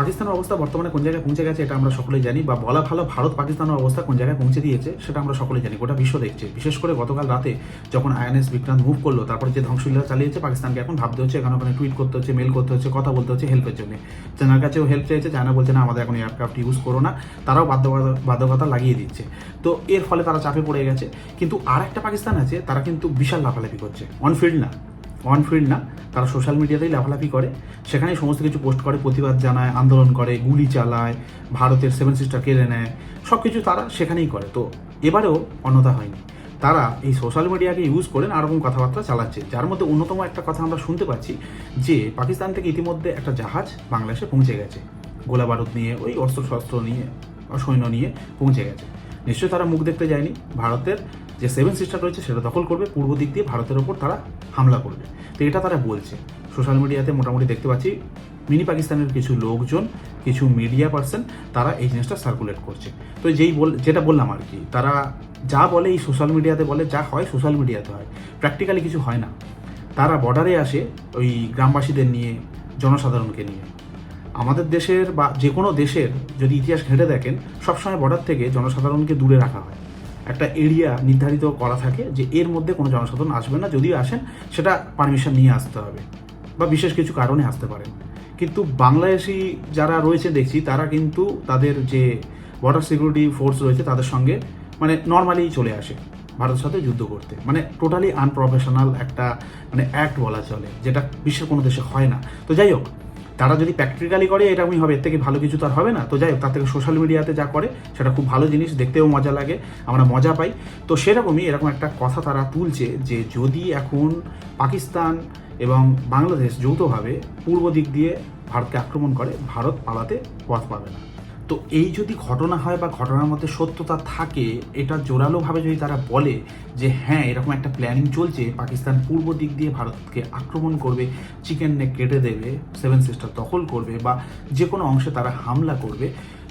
পাকিস্তানের অবস্থা বর্তমানে কোন জায়গায় পৌঁছে গেছে এটা আমরা সকলেই জানি, বা বলা ভালো ভারত পাকিস্তানের অবস্থা কোন জায়গায় পৌঁছে দিয়েছে সেটা আমরা সকলেই জানি, গোটা বিশ্ব দেখছে। বিশেষ করে গতকাল রাতে যখন আইএনএস বিক্রান্ত মুভ করল, তারপরে যে ধ্বংসলীলা চালিয়েছে পাকিস্তানকে, এখন ভাবতে হচ্ছে এখানে ওখানে টুইট করতে হচ্ছে মেল করতে হচ্ছে, কথা বলতে হচ্ছে হেল্পের জন্য। চায়নার কাছেও হেল্প চাইছে, চায়না বলছে, না, আমাদের এখন এয়ারক্রাফট ইউজ করো না। তারাও বাধ্যবাধ- বাধ্যকতা লাগিয়ে দিচ্ছে। তো এর ফলে তারা চাপে পড়ে গেছে। কিন্তু আর একটা পাকিস্তান আছে, তারা কিন্তু বিশাল লাফালাফি করছে। অনফিল্ড না। অন ফিল্ড না, তারা সোশ্যাল মিডিয়াতেই লাফালাফি করে। সেখানেই সমস্ত কিছু পোস্ট করে, প্রতিবাদ জানায়, আন্দোলন করে, গুলি চালায়, ভারতের সেভেন সিস্টার কেড়ে নেয় সব কিছু তারা সেখানেই করে। তো এবারেও অন্যতা হয়নি। তারা এই সোশ্যাল মিডিয়াকে ইউজ করে নানারকম কথাবার্তা চালাচ্ছে, যার মধ্যে অন্যতম একটা কথা আমরা শুনতে পাচ্ছি যে, পাকিস্তান থেকে ইতিমধ্যে একটা জাহাজ বাংলাদেশে পৌঁছে গেছে। গোলা বারুদ নিয়ে, ওই অস্ত্র শস্ত্র নিয়ে সৈন্য নিয়ে পৌঁছে গেছে। নিশ্চয়ই তারা মুখ দেখতে যায়নি। ভারতের যে সেভেন সিস্টার রয়েছে, সেটা দখল করবে। পূর্ব দিক দিয়ে ভারতের ওপর তারা হামলা করবে। তো এটা তারা বলছে। সোশ্যাল মিডিয়াতে মোটামুটি দেখতে পাচ্ছি, মিনি পাকিস্তানের কিছু লোকজন, কিছু মিডিয়া পার্সন তারা এই জিনিসটা সার্কুলেট করছে। তো যেই বল যেটা বললাম আর কি, তারা যা বলে এই সোশ্যাল মিডিয়াতে বলে, যা হয় সোশ্যাল মিডিয়াতে হয়। প্র্যাকটিক্যালি কিছু হয় না। তারা বর্ডারে আসে ওই গ্রামবাসীদের নিয়ে, জনসাধারণকে নিয়ে। আমাদের দেশের বা যে কোনো দেশের যদি ইতিহাস ঘেঁটে দেখেন, সবসময় বর্ডার থেকে জনসাধারণকে দূরে রাখা হয়। একটা এরিয়া নির্ধারিত করা থাকে যে এর মধ্যে কোনো জনসাধারণ আসবে না, যদিও আসেন, সেটা পারমিশন নিয়ে আসতে হবে বা বিশেষ কিছু কারণে আসতে পারেন কিন্তু বাংলাদেশি যারা রয়েছে দেখছি, তারা কিন্তু তাদের যে বর্ডার সিকিউরিটি ফোর্স রয়েছে, তাদের সঙ্গে মানে নর্মালি চলে আসে ভারতের সাথে যুদ্ধ করতে। মানে টোটালি আনপ্রফেশনাল একটা মানে অ্যাক্ট বলা চলে, যেটা বিশ্বের কোনো দেশে হয় না। তো যাই হোক তারা যদি প্র্যাকটিক্যালি করে এরকমই হবে, এর থেকে ভালো কিছু তো আর হবে না। তো যাই হোক, তার থেকে সোশ্যাল মিডিয়াতে যা করে, সেটা খুব ভালো জিনিস, দেখতেও মজা লাগে, আমরা মজা পাই। তো সেরকমই এরকম একটা কথা তারা তুলছে যে, যদি এখন পাকিস্তান এবং বাংলাদেশ যৌথভাবে পূর্ব দিক দিয়ে ভারতকে আক্রমণ করে, ভারত পালাতে পথ পাবে না। তো এই যদি ঘটনা হয় বা ঘটনার মধ্যে সত্যতা থাকে, এটা জোরালোভাবে যদি তারা বলে যে হ্যাঁ এরকম একটা প্ল্যানিং চলছে, পাকিস্তান পূর্ব দিক দিয়ে ভারতকে আক্রমণ করবে চিকেন নেক কেটে দেবে সেভেন সিস্টার দখল করবে বা যে কোনো অংশে তারা হামলা করবে,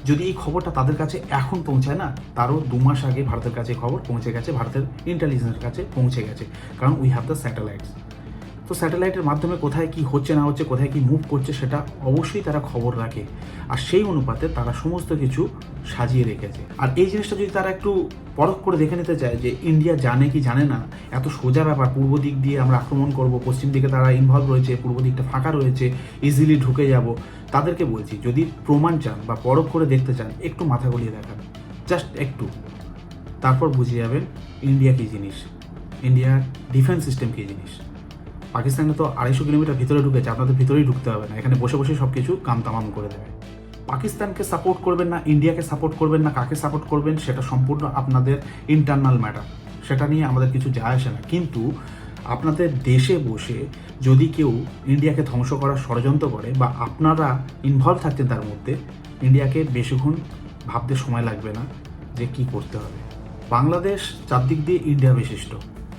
যদি এই খবরটা তাদের কাছে এখন পৌঁছায় না, তারও দু মাস আগে ভারতের কাছে খবর পৌঁছে গেছে, ভারতের ইন্টেলিজেন্সের কাছে পৌঁছে গেছে। কারণ উই হ্যাভ দ্য স্যাটেলাইটস তো স্যাটেলাইটের মাধ্যমে কোথায় কি হচ্ছে না হচ্ছে, কোথায় কি মুভ করছে সেটা অবশ্যই তারা খবর রাখে। আর সেই অনুপাতে তারা সমস্ত কিছু সাজিয়ে রেখেছে। আর এই জিনিসটা যদি তারা একটু পরখ করে দেখে নিতে চায় যে ইন্ডিয়া জানে কি জানে না, এত সোজা ব্যাপার, পূর্ব দিক দিয়ে আমরা আক্রমণ করব, পশ্চিম দিকে তারা ইনভলভ রয়েছে, পূর্ব দিকটা ফাঁকা রয়েছে ইজিলি ঢুকে যাব, তাদেরকে বলছি, যদি প্রমাণ চান বা পরখ করে দেখতে চান, একটু মাথা গলিয়ে দেখান। জাস্ট একটু। তারপর বুঝে যাবেন ইন্ডিয়া কী জিনিস? ইন্ডিয়ার ডিফেন্স সিস্টেম কী জিনিস? পাকিস্তানে তো আড়াইশো কিলোমিটার ভিতরে ঢুকেছে, আপনাদের ভিতরেই ঢুকতে হবে না। এখানে বসে বসে সব কিছু কাম তামাম করে দেবে। পাকিস্তানকে সাপোর্ট করবেন না, ইন্ডিয়াকে সাপোর্ট করবেন না, কাকে সাপোর্ট করবেন সেটা সম্পূর্ণ আপনাদের ইন্টারনাল ম্যাটার সেটা নিয়ে আমাদের কিছু যায় আসে না। কিন্তু আপনাদের দেশে বসে যদি কেউ ইন্ডিয়াকে ধ্বংস করার ষড়যন্ত্র করে বা আপনারা ইনভলভ থাকতেন তার মধ্যে, ইন্ডিয়াকে বেশিক্ষণ ভাবতে সময় লাগবে না যে কি করতে হবে। বাংলাদেশ চারদিক দিয়ে ইন্ডিয়া বিশিষ্ট।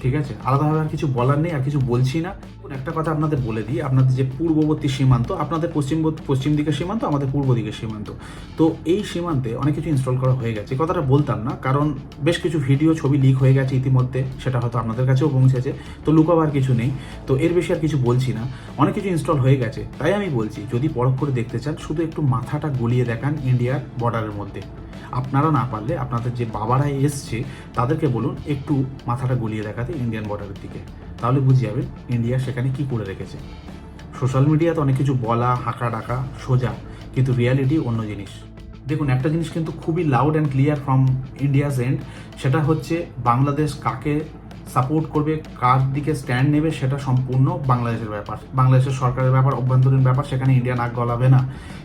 ঠিক আছে? আলাদাভাবে আর কিছু বলার নেই, আর কিছু বলছি না। একটা কথা আপনাদের বলে দিই, আপনাদের যে পূর্ববর্তী সীমান্ত, আপনাদের পশ্চিম পশ্চিম দিকের সীমান্ত, আমাদের পূর্ব দিকের সীমান্ত। তো এই সীমান্তে অনেক কিছু ইনস্টল করা হয়ে গেছে। কথাটা বলতাম না, কারণ বেশ কিছু ভিডিও ছবি লিক হয়ে গেছে ইতিমধ্যে, সেটা হয়তো আপনাদের কাছেও পৌঁছেছে। তো লুকাবার কিছু নেই। তো এর বেশি আর কিছু বলছি না। অনেক কিছু ইনস্টল হয়ে গেছে। তাই আমি বলছি, যদি পরখ করে দেখতে চান, শুধু একটু মাথাটা গলিয়ে দেখান ইন্ডিয়ার বর্ডারের মধ্যে। আপনারা না পারলে আপনাদের যে বাবারা এসছে, তাদেরকে বলুন একটু মাথাটা গুলিয়ে দেখাতে ইন্ডিয়ান বর্ডারের দিকে। তাহলে বুঝে যাবেন ইন্ডিয়া সেখানে কি করে রেখেছে। সোশ্যাল মিডিয়াতে অনেক কিছু বলা হাঁকা ডাকা, সোজা, কিন্তু রিয়ালিটি অন্য জিনিস। দেখুন, একটা জিনিস কিন্তু খুবই loud and clear from India's and সেটা হচ্ছে বাংলাদেশ কাকে সাপোর্ট করবে, কার দিকে স্ট্যান্ড নেবে সেটা সম্পূর্ণ বাংলাদেশের ব্যাপার। বাংলাদেশের সরকারের ব্যাপার, অভ্যন্তরীণ ব্যাপার, সেখানে ইন্ডিয়া নাক গলাবে না।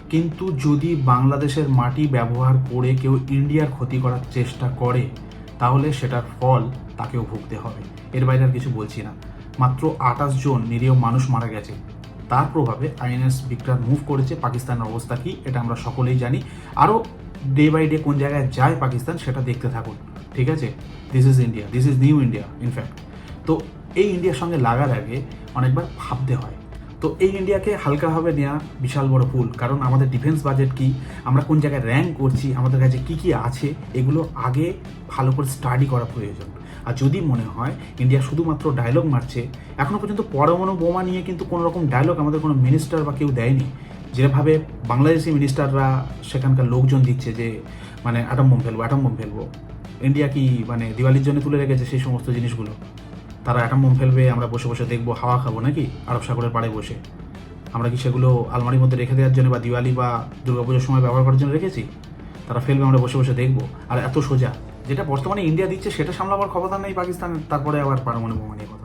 কিন্তু যদি বাংলাদেশের মাটি ব্যবহার করে কেউ ইন্ডিয়ার ক্ষতি করার চেষ্টা করে, তাহলে সেটার ফল তাকেও ভুগতে হবে। এর বাইরে আর কিছু বলছি না। মাত্র আঠাশ জন নিরীহ মানুষ মারা গেছে। তার প্রভাবে আইএনএস বিক্রান্ত মুভ করেছে। পাকিস্তানের অবস্থা কি, এটা আমরা সকলেই জানি। আরও ডে বাই ডে কোন জায়গায় যায় পাকিস্তান, সেটা দেখতে থাকুন। ঠিক আছে? This is India this is new India in fact তো এই ইন্ডিয়ার সঙ্গে লাগার আগে অনেকবার ভাবতে হয়। তো এই ইন্ডিয়াকে হালকাভাবে নেওয়া বিশাল বড় ভুল। কারণ আমাদের ডিফেন্স বাজেট কি? আমরা কোন জায়গায় র্যাঙ্ক করছি? আমাদের কাছে কি কি আছে? এগুলো আগে ভালো করে স্টাডি করা প্রয়োজন। আর যদি মনে হয় ইন্ডিয়া শুধুমাত্র ডায়লগ মারছে এখনও পর্যন্ত পরমাণু বোমা নিয়ে কিন্তু কোনো রকম ডায়লগ আমাদের কোনো মিনিস্টার বা কেউ দেয়নি। যেভাবে বাংলাদেশি মিনিস্টাররা সেখানকার লোকজন দিচ্ছে যে মানে অ্যাটম বোম ফেলব অ্যাটম বোম ফেলব। ইন্ডিয়া কি মানে দিওয়ালির জন্য তুলে রেখেছে সেই সমস্ত জিনিসগুলো? তারা অ্যাটম বোম ফেলবে, আমরা বসে বসে দেখব হাওয়া খাব নাকি? আরব সাগরের পাড়ে বসে। আমরা কি সেগুলো আলমারির মধ্যে রেখে দেওয়ার জন্য বা দিওয়ালি বা দুর্গাপুজোর সময় ব্যবহার করার জন্য রেখেছি? তারা ফেলবে, আমরা বসে বসে দেখব। আর এত সোজা, যেটা বর্তমানে ইন্ডিয়া দিচ্ছে, সেটা সামলাবার ক্ষমতা নেই পাকিস্তান তারপরে আবার পারমাণবিক কথা।